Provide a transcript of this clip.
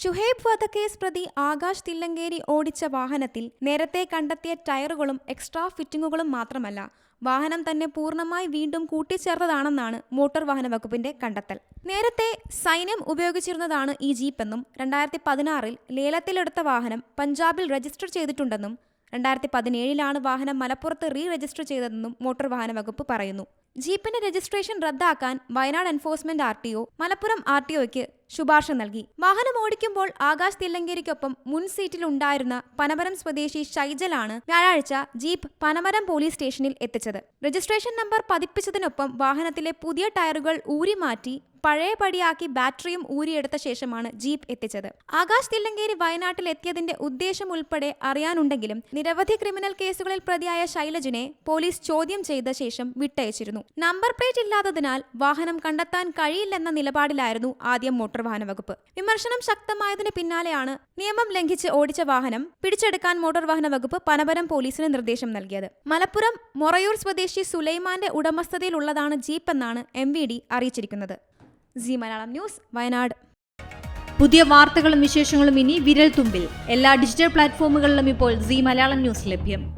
ഷുഹൈബ് വധക്കേസ് പ്രതി ആകാശ് തില്ലങ്കേരി ഓടിച്ച വാഹനത്തിൽ നേരത്തെ കണ്ടെത്തിയ ടയറുകളും എക്സ്ട്രാ ഫിറ്റിംഗുകളും മാത്രമല്ല വാഹനം തന്നെ പൂർണമായി വീണ്ടും കൂട്ടിച്ചേർത്തതാണെന്നാണ് മോട്ടോർ വാഹന വകുപ്പിന്റെ കണ്ടെത്തൽ. നേരത്തെ സൈന്യം ഉപയോഗിച്ചിരുന്നതാണ് ഈ ജീപ്പെന്നും രണ്ടായിരത്തി പതിനാറിൽ ലേലത്തിലെടുത്ത വാഹനം പഞ്ചാബിൽ രജിസ്റ്റർ ചെയ്തിട്ടുണ്ടെന്നും രണ്ടായിരത്തി പതിനേഴിലാണ് വാഹനം മലപ്പുറത്ത് റീ രജിസ്റ്റർ ചെയ്തതെന്നും മോട്ടോർ വാഹന വകുപ്പ് പറയുന്നു. ജീപ്പിന്റെ രജിസ്ട്രേഷൻ റദ്ദാക്കാൻ Wayanad enforcement R T O Malappuram R T ഒയ്ക്ക് ശുപാർശ നൽകി. വാഹനം ഓടിക്കുമ്പോൾ ആകാശ് തില്ലങ്കേരിക്കൊപ്പം മുൻ സീറ്റിൽ ഉണ്ടായിരുന്ന പനമരം സ്വദേശി ഷൈജലാണ് വ്യാഴാഴ്ച ജീപ്പ് പനമരം പോലീസ് സ്റ്റേഷനിൽ എത്തിച്ചത്. രജിസ്ട്രേഷൻ നമ്പർ പതിപ്പിച്ചതിനൊപ്പം വാഹനത്തിലെ പുതിയ ടയറുകൾ ഊരിമാറ്റി പഴയപടിയാക്കി ബാറ്ററിയും ഊരിയെടുത്ത ശേഷമാണ് ജീപ്പ് എത്തിച്ചത്. ആകാശ് തില്ലങ്കേരി വയനാട്ടിൽ എത്തിയതിന്റെ ഉദ്ദേശം ഉൾപ്പെടെ അറിയാനുണ്ടെങ്കിലും നിരവധി ക്രിമിനൽ കേസുകളിൽ പ്രതിയായ ശൈലജിനെ പോലീസ് ചോദ്യം ചെയ്ത ശേഷം വിട്ടയച്ചിരുന്നു. നമ്പർ പ്ലേറ്റ് ഇല്ലാത്തതിനാൽ വാഹനം കണ്ടെത്താൻ കഴിയില്ലെന്ന നിലപാടിലായിരുന്നു ആദ്യം മോട്ടോർ വാഹന വകുപ്പ്. വിമർശനം ശക്തമായതിന് പിന്നാലെയാണ് നിയമം ലംഘിച്ച് ഓടിച്ച വാഹനം പിടിച്ചെടുക്കാൻ മോട്ടോർ വാഹന വകുപ്പ് പനപരം പോലീസിന് നിർദ്ദേശം നൽകിയത്. മലപ്പുറം മൊറയൂർ സ്വദേശി സുലൈമാന്റെ ഉടമസ്ഥതയിലുള്ളതാണ് ജീപ്പ് എന്നാണ് എം വി ഡി അറിയിച്ചിരിക്കുന്നത്. C Malayalam news Wayanad. പുതിയ വാർത്തകളും വിശേഷങ്ങളും ഇനി വിരൽ തുമ്പിൽ എല്ലാ ഡിജിറ്റൽ പ്ലാറ്റ്ഫോമുകളിലും ഇപ്പോൾ സി മലയാളം ന്യൂസ് ലഭ്യം.